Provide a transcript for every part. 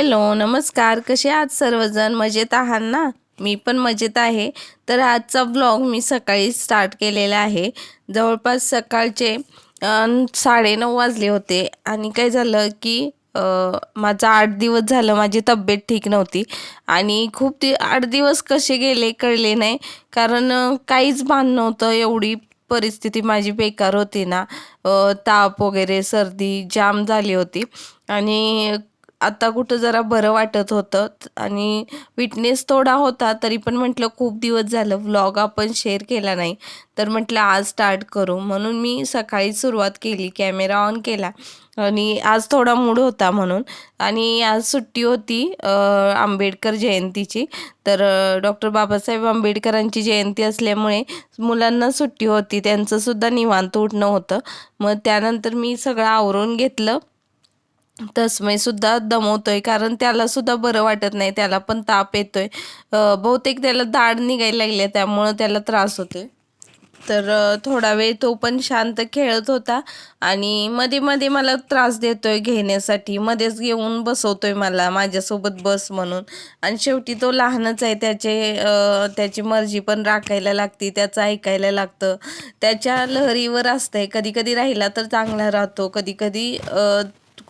Hello नमस्कार. कसे आहात सर्वजण? मजेत आहात ना? मी पण मजेत आहे. तर आजचा ब्लॉग मी सकाळी स्टार्ट केलेला आहे. जवळपास सकाळचे साडे साडेनऊ वाजले होते. आणि काय झालं की माझं माझा आठ दिवस झालं माझी तब्येत ठीक नव्हती. आणि खूप दि आठ दिवस कसे गेले कळले नाही. कारण काहीच भान नव्हतं. एवढी परिस्थिती माझी बेकार होती ना. ताप वगैरे सर्दी जाम झाली होती. आणि आता कुठं जरा बरं वाटत होतं आणि विटनेस थोडा होता तरी पण म्हटलं खूप दिवस झालं व्लॉग आपण शेअर केला नाही. तर म्हटलं आज स्टार्ट करू. म्हणून मी सकाळी सुरुवात केली कॅमेरा ऑन केला. आणि आज थोडा मूड होता म्हणून. आणि आज सुट्टी होती आंबेडकर जयंतीची. तर डॉक्टर बाबासाहेब आंबेडकरांची जयंती असल्यामुळे मुलांना सुट्टी होती त्यांचंसुद्धा निवांत उठणं होतं. मग त्यानंतर मी सगळं आवरून घेतलं. तस्मै सुद्धा दमवतोय कारण त्याला सुद्धा बरं वाटत नाही त्याला पण ताप येतोय. बहुतेक त्याला दाढ निघायला लागली त्यामुळं त्याला त्रास होतोय. तर थोडा वेळ तो पण शांत खेळत होता आणि मध्ये मध्ये मला त्रास देतोय घेण्यासाठी. मध्येच घेऊन बसवतोय मला माझ्यासोबत बस म्हणून. आणि शेवटी तो लहानच आहे त्याचे त्याची मर्जी पण राखायला लागते त्याचं ऐकायला लागतं. त्याच्या लहरीवर असतंय कधी कधी राहिला तर चांगला राहतो कधी कधी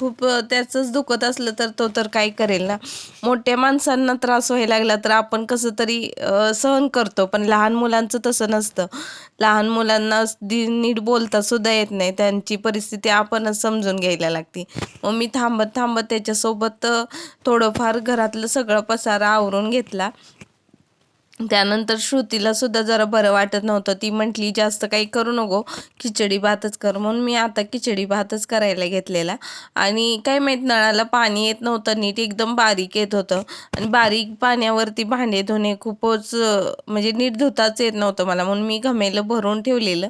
खूप त्याचंच दुखत असलं तर तो तर काय करेल ना. मोठ्या माणसांना त्रास व्हायला लागला तर आपण कसं तरी सहन करतो. पण लहान मुलांचं तसं नसतं. लहान मुलांना नीट बोलता सुद्धा येत नाही. त्यांची परिस्थिती आपणच समजून घ्यायला लागते. मग मी थांबत थांबत त्याच्यासोबत थोडंफार घरातलं सगळं पसारा आवरून घेतला. त्यानंतर श्रुतीला सुद्धा जरा बरं वाटत नव्हतं. ती म्हटली जास्त काही करू नको खिचडी भातच कर. म्हणून मी आता खिचडी भातच करायला घेतलेला. आणि काय माहीत नळाला पाणी येत नव्हतं नीट एकदम बारीक येत होतं. आणि बारीक पाण्यावरती भांडे धुणे खूपच म्हणजे नीट धुताच येत नव्हतं मला. म्हणून मी घमेलं भरून ठेवलेलं.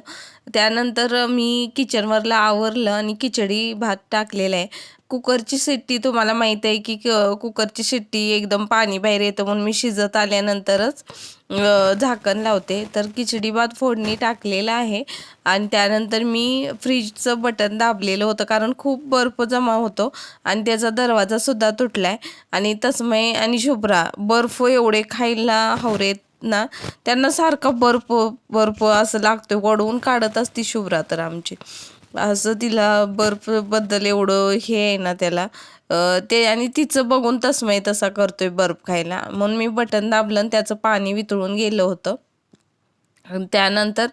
त्यानंतर मी किचनवरला आवरलं आणि खिचडी भात टाकलेला आहे. कुकरची शिट्टी तुम्हाला माहीत आहे की क- कुकरची शिट्टी एकदम पाणी बाहेर येतं म्हणून मी शिजत आल्यानंतरच झाकण लावते. तर खिचडी भात फोडणी टाकलेला आहे आणि त्यानंतर मी फ्रीजचं बटन दाबलेलं होतं कारण खूप बर्फ जमा होतो आणि त्याचा दरवाजासुद्धा तुटला आहे आणि तस्मय आणि शुभ्रा बर्फ एवढे खायला हवरेत ना त्यांना सारखा बर्फ बर्फ असं लागतं वडवून काढत असती शुभ्रा तर आमची. असं तिला बर्फबद्दल एवढं हे आहे ना त्याला. ते आणि तिचं बघून तसमय तसा करतोय बर्फ खायला. म्हणून मी बटन दाबलं आणि त्याचं पाणी वितळून गेलं होतं. त्यानंतर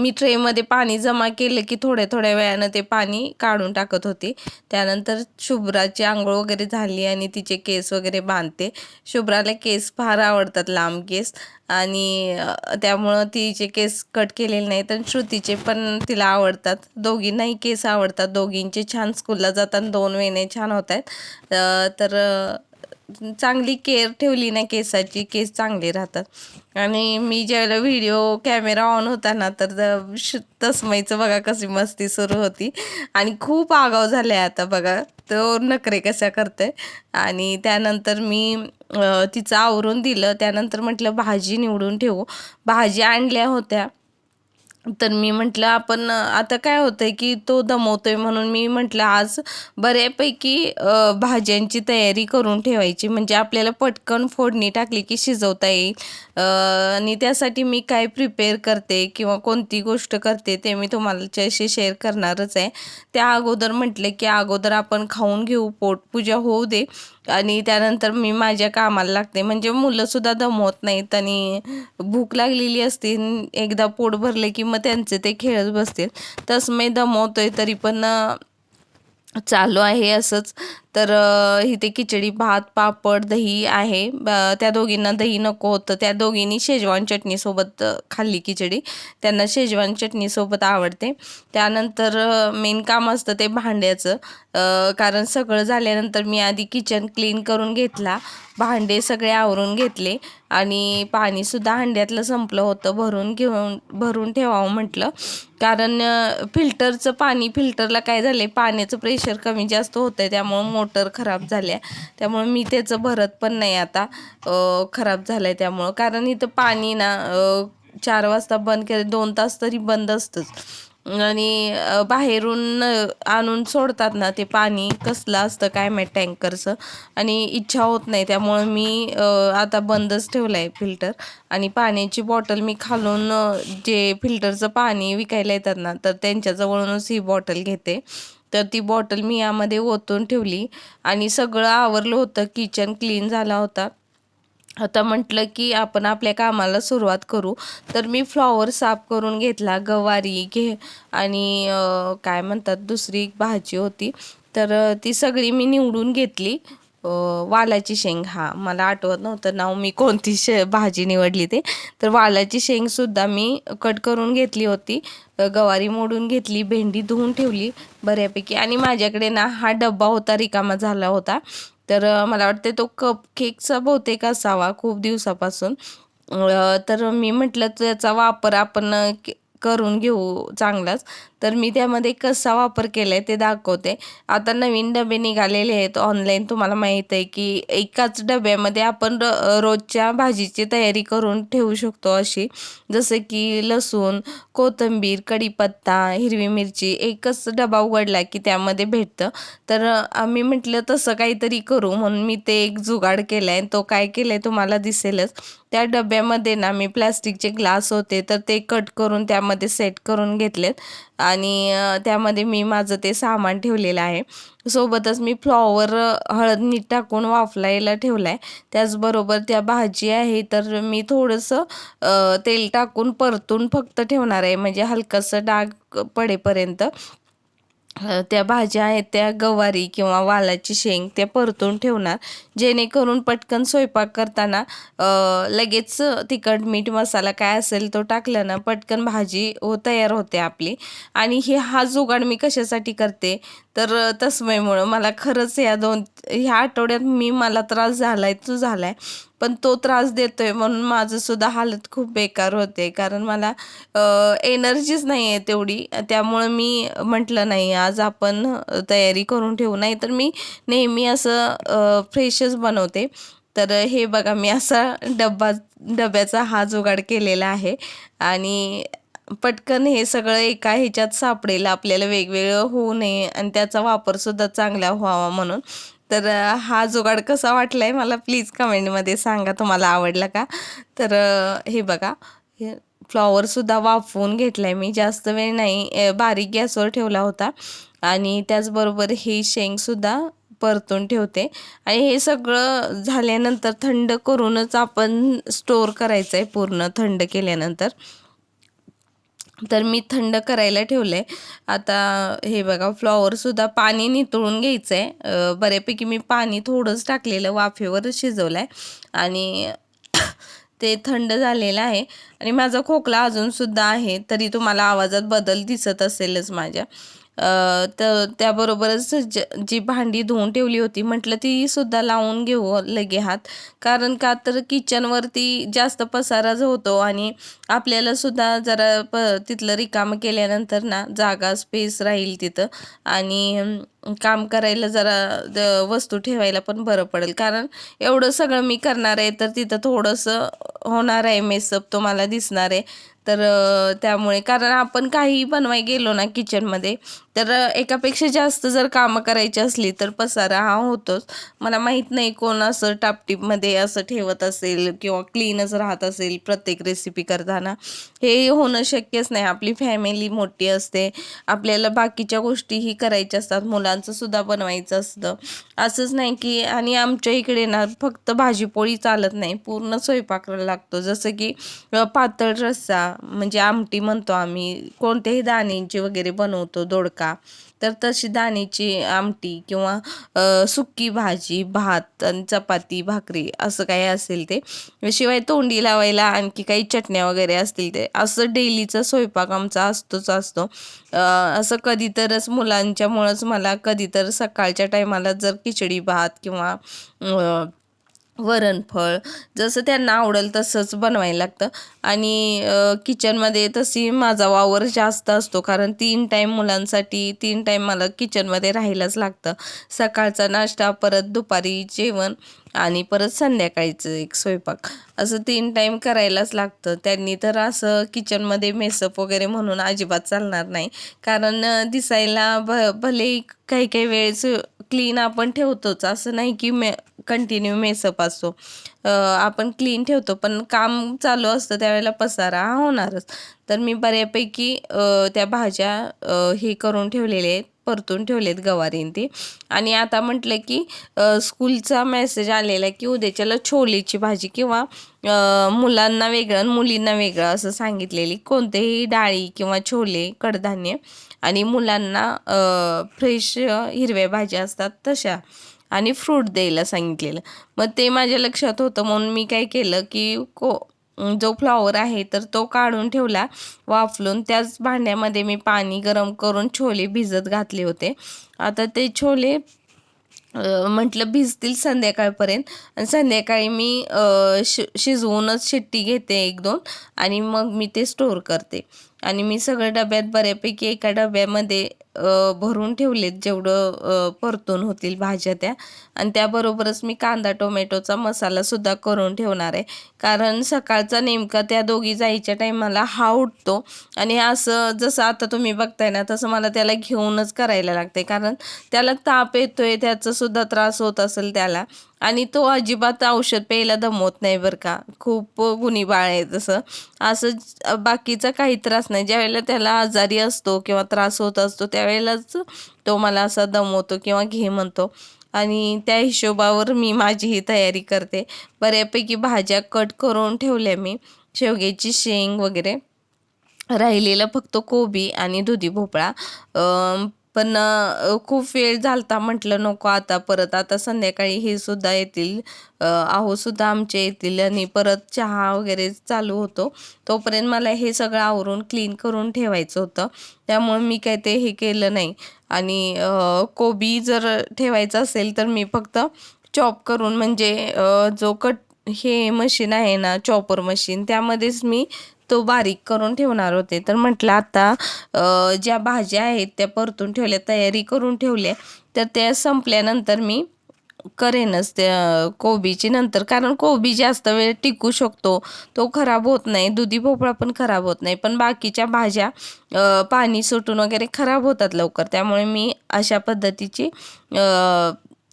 मी ट्रेमध्ये पाणी जमा केलं की थोड्या थोड्या वेळानं ते पाणी काढून टाकत होते. त्यानंतर शुभ्राची आंघोळ वगैरे झाली आणि तिचे केस वगैरे बांधते. शुभ्राला केस फार आवडतात लांब केस. आणि त्यामुळं तिचे केस कट केलेले नाहीत आणि श्रुतीचे पण तिला आवडतात. दोघींनाही केस आवडतात. दोघींचे छान स्कूलला जाताना दोन वेणे छान होत आहेत तर चांगली केअर ठेवली ना केसाची केस चांगले राहतात. आणि मी ज्यावेळेला व्हिडिओ कॅमेरा ऑन होता ना तर श- तस्मईचं बघा कशी मस्ती सुरू होती. आणि खूप आगाव झाले आता बघा. तो नखरे कशा करते आणि त्यानंतर मी तिचं आवरून दिलं. त्यानंतर म्हटलं भाजी निवडून ठेवू. भाजी आणल्या होत्या. तर मी म्हटलं आपण आता काय होतंय की तो दमवतोय म्हणून मी म्हटलं आज बऱ्यापैकी भाज्यांची तयारी करून ठेवायची. म्हणजे आपल्याला पटकन फोडणी टाकली की शिजवता येईल. आणि त्यासाठी मी काय प्रिपेअर करते किंवा कोणती गोष्ट करते ते मी तुम्हालाच्याशी शेअर करणारच आहे. त्या अगोदर म्हटलं की अगोदर आपण खाऊन घेऊ पोटपूजा होऊ दे. आणि त्यानंतर मी माझ्या कामाला लागते. म्हणजे मुलंसुद्धा दमवत नाहीत आणि भूक लागलेली असते. एकदा पोट भरले की मग त्यांचे ते खेळत बसतील. तसं मी दमवतोय तरी पण चालू आहे असंच. तर इथे खिचडी भात पापड दही आहे. ब- त्या दोघींना दही नको होतं. त्या दोघींनी शेजवान चटणीसोबत खाल्ली खिचडी. त्यांना शेजवान चटणीसोबत आवडते. त्यानंतर मेन काम असतं ते भांड्याचं. कारण सगळं झाल्यानंतर मी आधी किचन क्लीन करून घेतला. भांडे सगळे आवरून घेतले. आणि पाणीसुद्धा हांड्यातलं संपलं होतं. भरून घेऊन भरून ठेवावं म्हटलं. कारण फिल्टरचं पाणी फिल्टरला काय झालं आहे पाण्याचं प्रेशर कमी जास्त होतं आहे त्यामुळं मोठं मोटर खराब झाल्या त्यामुळं मी त्याचं भरत पण नाही आता. खराब झालं आहे त्यामुळं. कारण इथं पाणी ना चार वाजता बंद केलं दोन तास तरी बंद असतंच. आणि बाहेरून आणून सोडतात ना ते पाणी कसलं असतं काय माहीत टँकरचं. आणि इच्छा होत नाही. त्यामुळं मी आता बंदच ठेवलं आहे फिल्टर. आणि पाण्याची बॉटल मी खालून जे फिल्टरचं पाणी विकायला येतात ना तर त्यांच्याजवळूनच ही बॉटल घेते. तर ती बॉटल मी यामध्ये ओतून ठेवली आणि सगळं आवरलं होतं. किचन क्लीन झाला होता. आता म्हटलं की आपण आपल्या कामाला सुरुवात करू. तर मी फ्लॉवर साफ करून घेतला गवारी घे आणि काय म्हणतात दुसरी एक भाजी होती. तर ती सगळी मी निवडून घेतली. वालाची शेंग हा मला आठवत नव्हतं नाव मी कोणती शे भाजी निवडली ते. तर वालाची शेंगसुद्धा मी कट करून घेतली होती. गवारी मोडून घेतली भेंडी धुवून ठेवली बऱ्यापैकी. आणि माझ्याकडे ना हा डब्बा होता रिकामा झाला होता. तर मला वाटते तो कप केकचा बहुतेक असावा खूप दिवसापासून. तर मी म्हटलं त्याचा वापर आपण के- करून घेऊ चांगलाच. तर मी त्यामध्ये कसा वापर केला आहे ते दाखवते. आता नवीन डबे निघालेले आहेत. ऑनलाईन तुम्हाला माहीत आहे की एकाच डब्यामध्ये आपण र रोजच्या भाजीची तयारी करून ठेवू शकतो अशी. जसं की लसूण कोथिंबीर कढीपत्ता हिरवी मिरची एकच डबा उघडला की त्यामध्ये भेटतं. तर आम्ही म्हटलं तसं काहीतरी करू म्हणून मी ते एक जुगाड केला आहे तो काय केलं आहे तुम्हाला दिसेलच. त्या डब्यामध्ये ना मी प्लास्टिकचे ग्लास होते तर ते कट करून त्यामध्ये सेट करून घेतलेत. आणि त्यामध्ये मी माझं ते सामान ठेवलेलं आहे. सोबतच मी फ्लॉवर हळद मीठ टाकून वाफलायला ठेवला आहे त्याचबरोबर त्या भाजी आहे तर मी थोडंसं तेल टाकून परतून फक्त ठेवणार आहे. म्हणजे हलकंसं डाग पडेपर्यंत. त्या भाज्या आहेत त्या गवारी किंवा वालाची शेंग त्या परतून ठेवणार. जेणेकरून पटकन स्वयंपाक करताना लगेच तिखट मीठ मसाला काय असेल तो टाकल्यानं ना पटकन भाजी हो तयार होते आपली. आणि हे हा जुगाड मी कशासाठी करते? तर तस्मयमुळं मला खरंच या दोन ह्या आठवड्यात मी मला त्रास झाला आहे तो झाला आहे पण तो त्रास देतोय म्हणून माझंसुद्धा हालत खूप बेकार होते. कारण मला एनर्जीच नाही आहे तेवढी. त्यामुळं मी म्हटलं नाही आज आपण तयारी करून ठेवू. नाही तर मी नेहमी असं फ्रेशच बनवते. तर हे बघा मी असा डब्बा डब्याचा हा जुगाड केलेला आहे. आणि पटकन हे सगळं एका ह्याच्यात सापडेल आपल्याला वेगवेगळं होऊ नये आणि त्याचा वापरसुद्धा चांगला व्हावा म्हणून. तर हा जुगाड कसा वाटला आहे मला प्लीज कमेंटमध्ये सांगा तुम्हाला आवडला का? तर हे बघा हे फ्लॉवरसुद्धा वाफवून घेतला आहे मी जास्त वेळ नाही बारीक गॅसवर ठेवला होता आणि त्याचबरोबर ही शेंगसुद्धा परतून ठेवते. आणि हे सगळं झाल्यानंतर थंड करूनच आपण स्टोअर करायचं आहे पूर्ण थंड केल्यानंतर. तर मी थंड करायला ठेवलं आहे आता हे बघा फ्लॉवरसुद्धा पाणी नितळून घ्यायचं आहे बऱ्यापैकी मी पाणी थोडंच टाकलेलं वाफेवरच शिजवलं आहे आणि ते थंड झालेलं आहे. आणि माझा खोकला अजूनसुद्धा आहे तरी तुम्हाला आवाजात बदल दिसत असेलच माझ्या. तर त्याबरोबरच ज जी भांडी धुवून ठेवली होती म्हटलं तीसुद्धा लावून घेऊ लगे हात. कारण का तर किचनवरती जास्त पसारा जो होतो आणि आपल्यालासुद्धा जरा प तिथलं रिकामं केल्यानंतर ना जागा स्पेस राहील तिथं. आणि काम करायला जरा द वस्तू ठेवायला पण बरं पडेल. कारण एवढं सगळं मी करणार आहे तर तिथं थोडंसं होणार आहे मेसअप तुम्हाला दिसणार आहे. तर त्यामुळे कारण आपण काही बनवाय गेलो ना किचनमध्ये तर एकापेक्षा जास्त जर कामं करायची असली तर पसारा हा होतोच. मला माहीत नाही कोण असं टापटीपमध्ये असं ठेवत असेल किंवा क्लीनच राहत असेल प्रत्येक रेसिपी करताना. हे होणं शक्यच नाही. आपली फॅमिली मोठी असते. आपल्याला बाकीच्या गोष्टीही करायच्या असतात. मुलांचं सुद्धा बनवायचं असतं. असंच नाही की आणि आमच्या इकडे ना फक्त भाजीपोळी चालत नाही. पूर्ण स्वयंपाक लागतो. जसं की पातळ रस्सा म्हणजे आमटी म्हणतो आम्ही. कोणत्याही दाण्यांची वगैरे बनवतो दोडका. तर तशी दाण्याची आमटी किंवा सुक्की भाजी भात आणि चपाती भाकरी असं काही असेल ते. शिवाय तोंडी लावायला आणखी काही चटण्या वगैरे असतील ते. असं डेलीचा स्वयंपाक आमचा असतोच असतो. असं कधी तरच मुलांच्यामुळंच मला कधी तर सकाळच्या टायमाला जर खिचडी भात किंवा वरणफळ जसं त्यांना आवडेल तसंच बनवायला लागतं. आणि किचनमध्ये तशी माझा वावर जास्त असतो कारण तीन टाईम मुलांसाठी तीन टाईम मला किचनमध्ये राहायलाच लागतं. सकाळचा नाश्ता परत दुपारी जेवण आणि परत संध्याकाळीचं एक स्वयंपाक. असं तीन टाईम करायलाच लागतं. त्यांनी तर असं किचनमध्ये मेसअप वगैरे म्हणून अजिबात चालणार नाही. कारण दिसायला भ भले काही काही वेळेस क्लीन आपण ठेवतोच. असं नाही की मे कंटिन्यू मेसअप असतो आपण क्लीन ठेवतो पण काम चालू असतं त्यावेळेला पसारा हा होणारच. तर मी बऱ्यापैकी त्या भाज्या हे करून ठेवलेले आहेत परतून ठेवलेत गवारीन ते आणि आता म्हटलं की स्कूलचा मेसेज आलेला की उद्याच्याला छोलेची भाजी किंवा मुलांना वेगळं आणि मुलींना वेगळं असं सांगितलेली कोणतेही डाळी किंवा छोले कडधान्य. आणि मुलांना फ्रेश हिरव्या भाज्या असतात तशा. आणि फ्रूट द्यायला सांगितलेलं. मग ते माझ्या लक्षात होतं. म्हणून मी काय केलं की को जो फ्लॉवर आहे तर तो काढून ठेवला वाफलून. त्याच भांड्यामध्ये मी पाणी गरम करून छोले भिजत घातले होते. आता ते छोले म्हटलं भिजतील संध्याकाळपर्यंत. आणि संध्याकाळी मी शि शिजवूनच शिट्टी घेते एक दोन आणि मग मी ते स्टोअर करते. आणि मी सगळं डब्यात बऱ्यापैकी एका डब्यामध्ये भरून ठेवलेत जेवढं परतून होतील भाज्या त्या. आणि त्याबरोबरच मी कांदा टोमॅटोचा मसालासुद्धा करून ठेवणार आहे. कारण सकाळचा नेमका त्या दोघी जायच्या टाईमाला हा उठतो. आणि असं जसं आता तुम्ही बघताय ना तसं मला त्याला घेऊनच करायला लागते कारण त्याला ताप येतोय त्याचासुद्धा त्रास होत असेल त्याला. आणि तो अजिबात औषध प्यायला दमवत नाही बरं का. खूप गुणी बाळ आहे तसं. असं बाकीचा काही त्रास नाही. ज्यावेळेला त्याला आजारी असतो किंवा त्रास होत असतो त्यावेळेलाच तो मला असा दमवतो किंवा घे म्हणतो. आणि त्या हिशोबावर मी माझी ही तयारी करते. बऱ्यापैकी भाज्या कट करून ठेवल्या मी. शेवग्याची शेंग वगैरे. राहिलेलं फक्त कोबी आणि दुधी भोपळा. पण खूप वेळ झालता म्हटलं नको आता परत. आता संध्याकाळी हे सुद्धा येतील. अ, आहो सुद्धा आमचे येतील आणि परत चहा वगैरे चालू होतो. तोपर्यंत मला हे सगळं आवरून क्लीन करून ठेवायचं होतं. त्यामुळे मी काय ते हे केलं नाही. आणि कोबी जर ठेवायचं असेल तर मी फक्त चॉप करून म्हणजे जो कट हे मशीन आहे ना चॉपर मशीन त्यामध्येच मी तो बारीक करून ठेवणार होते. तर म्हटलं आता ज्या भाज्या आहेत त्या परतून ठेवल्या तयारी करून ठेवल्या. तर त्या संपल्यानंतर मी करेनच त्या कोबीची नंतर. कारण कोबी जास्त वेळ टिकू शकतो. तो खराब होत नाही. दुधी भोपळा पण खराब होत नाही. पण बाकीच्या भाज्या पाणी सुटून वगैरे खराब होतात लवकर. त्यामुळे मी अशा पद्धतीची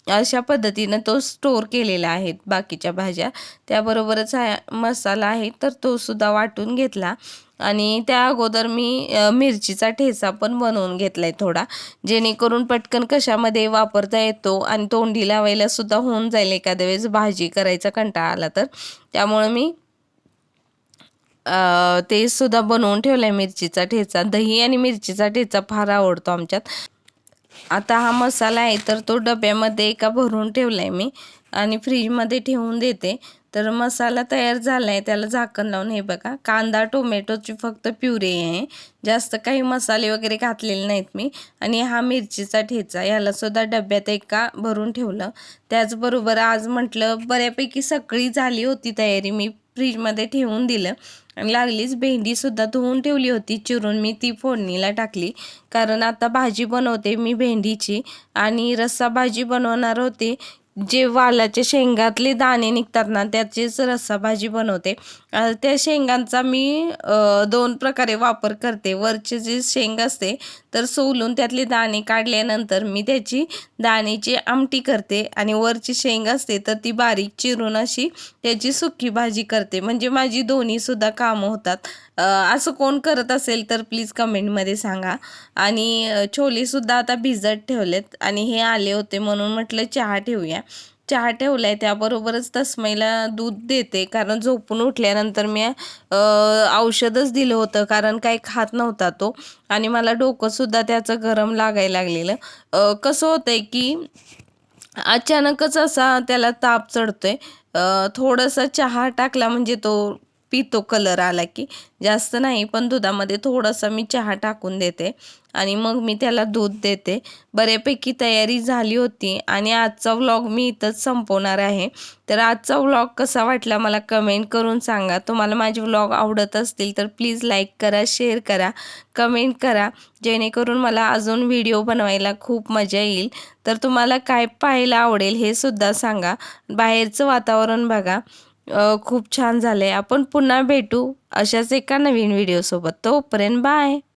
अशा पद्धतीनं तो स्टोअर केलेला आहे बाकीच्या भाज्या. त्याबरोबरच हा मसाला आहे तर तो सुद्धा वाटून घेतला. आणि त्या अगोदर मी मिरचीचा ठेचा पण बनवून घेतलाय थोडा. जेणेकरून पटकन कशामध्ये वापरता येतो आणि तोंडी लावायला सुद्धा होऊन जाईल. एखाद्या वेळेस भाजी करायचा कंटाळा आला तर. त्यामुळं मी ते सुद्धा बनवून ठेवलं आहे मिरचीचा ठेचा. दही आणि मिरचीचा ठेचा फार आवडतो आमच्यात. आता हा मसाला आहे तर तो डब्यामध्ये एका भरून ठेवला आहे मी आणि फ्रीजमध्ये ठेवून देते. तर मसाला तयार झाला आहे त्याला झाकण लावून. हे बघा कांदा टोमॅटोची फक्त प्युरे आहे. जास्त काही मसाले वगैरे घातलेले नाहीत मी. आणि हा मिरचीचा ठेचा याला सुद्धा डब्यात एका भरून ठेवलं. त्याचबरोबर आज म्हटलं बऱ्यापैकी सगळी झाली होती तयारी मी फ्रीजमध्ये ठेवून दिलं. लागलीच भेंडीसुद्धा धुवून ठेवली होती चिरून मी ती फोडणीला टाकली. कारण आता भाजी बनवते मी भेंडीची आणि रस्सा भाजी बनवणार होते जे वालाच्या शेंगातले दाणे निघतात ना त्याचीच रस्सा भाजी बनवते. त्या शेंगांचा मी दोन प्रकारे वापर करते. वरचे जे शेंग असते तर सोलून त्यातले दाणे काढल्यानंतर मी त्याची दाणेची आमटी करते. आणि वरची शेंग असते तर ती बारीक चिरून अशी त्याची सुकी भाजी करते. म्हणजे माझी दोन्हीसुद्धा कामं होतात. असं कोण करत असेल तर प्लीज कमेंटमध्ये सांगा. आणि छोलेसुद्धा आता भिजत ठेवलेत आणि हे आले होते म्हणून म्हटलं चहा ठेवूया. चहा ठेवलाय त्याबरोबरच तस्मैला दूध देते. कारण झोपून उठल्यानंतर मी औषधच दिलं होतं कारण काही खात नव्हता तो. आणि मला डोकंसुद्धा त्याचं गरम लागायला लागलेलं. कसं कसं होतंय की अचानकच असा त्याला ताप चढतोय. आहे थोडासा चहा टाकला म्हणजे तो पितो कलर आला की जास्त नाही पण दुधामध्ये थोडंसं मी चहा टाकून देते आणि मग मी त्याला दूध देते. बऱ्यापैकी तयारी झाली होती आणि आजचा व्लॉग मी इथंच संपवणार आहे. तर आजचा व्लॉग कसा वाटला मला कमेंट करून सांगा. तुम्हाला माझे व्लॉग आवडत असतील तर प्लीज लाईक करा शेअर करा कमेंट करा जेणेकरून मला अजून व्हिडिओ बनवायला खूप मजा येईल. तर तुम्हाला काय पाहायला आवडेल हे सुद्धा सांगा. बाहेरचं वातावरण बघा. खूप छान झालं आहे आपण पुन्हा भेटू अशाच एका नवीन व्हिडिओसोबत तोपर्यंत बाय